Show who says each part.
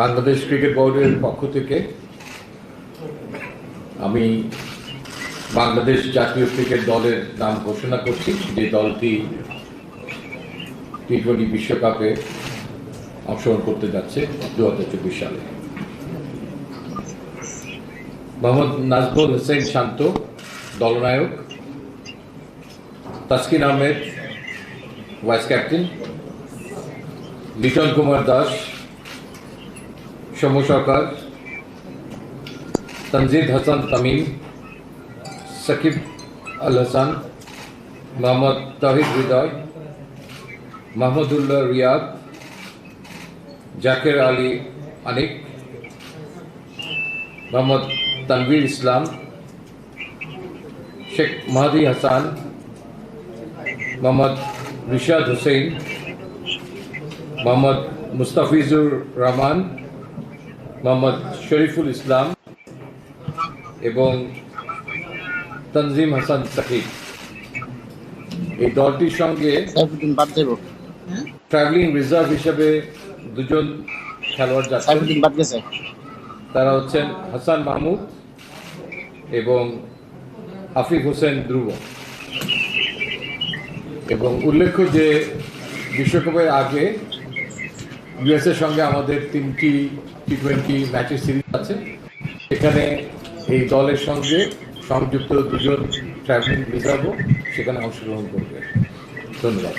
Speaker 1: Bangladesh cricket বোর্ডের পক্ষ থেকে আমি বাংলাদেশ জাতীয় ক্রিকেট দলের নাম ঘোষণা করছি। যে দলটি টি টোয়েন্টি বিশ্বকাপে অংশগ্রহণ করতে যাচ্ছে দু হাজার চব্বিশ সালে। Mohammad Najmul Hossain Shanto, দলনায়ক। Taskin Ahmed, vice captain. Liton Kumar Das Soumya Sarkar Tanzid Hasan Tamim, Shakib Al Hasan, Mohammad Towhid Hridoy Mahmudullah Riyad, Jaker Ali Anik, Mohammad Tanvir Islam, Sheikh Mahedi Hasan, Mohammad Rishad Hossain, Mohammad Mustafizur Rahman Mohammad Shoriful Islam এবং তনজিম হাসান সাকিব এই দলটির সঙ্গে ট্রাভেলিং রিজার্ভ হিসেবে দুজন খেলোয়াড় যাচ্ছেন। তারা হচ্ছেন হাসান মাহমুদ এবং আফিক হোসেন ধ্রুব। এবং উল্লেখ্য যে বিশ্বকাপের আগে ইউএসের সঙ্গে আমাদের তিনটি টি টোয়েন্টি ম্যাচের সিরিজ আছে। এখানে এই দলের সঙ্গে সংযুক্ত দুজন ট্রাভেলিং রিজার্ভও সেখানে অংশগ্রহণ করবে। ধন্যবাদ।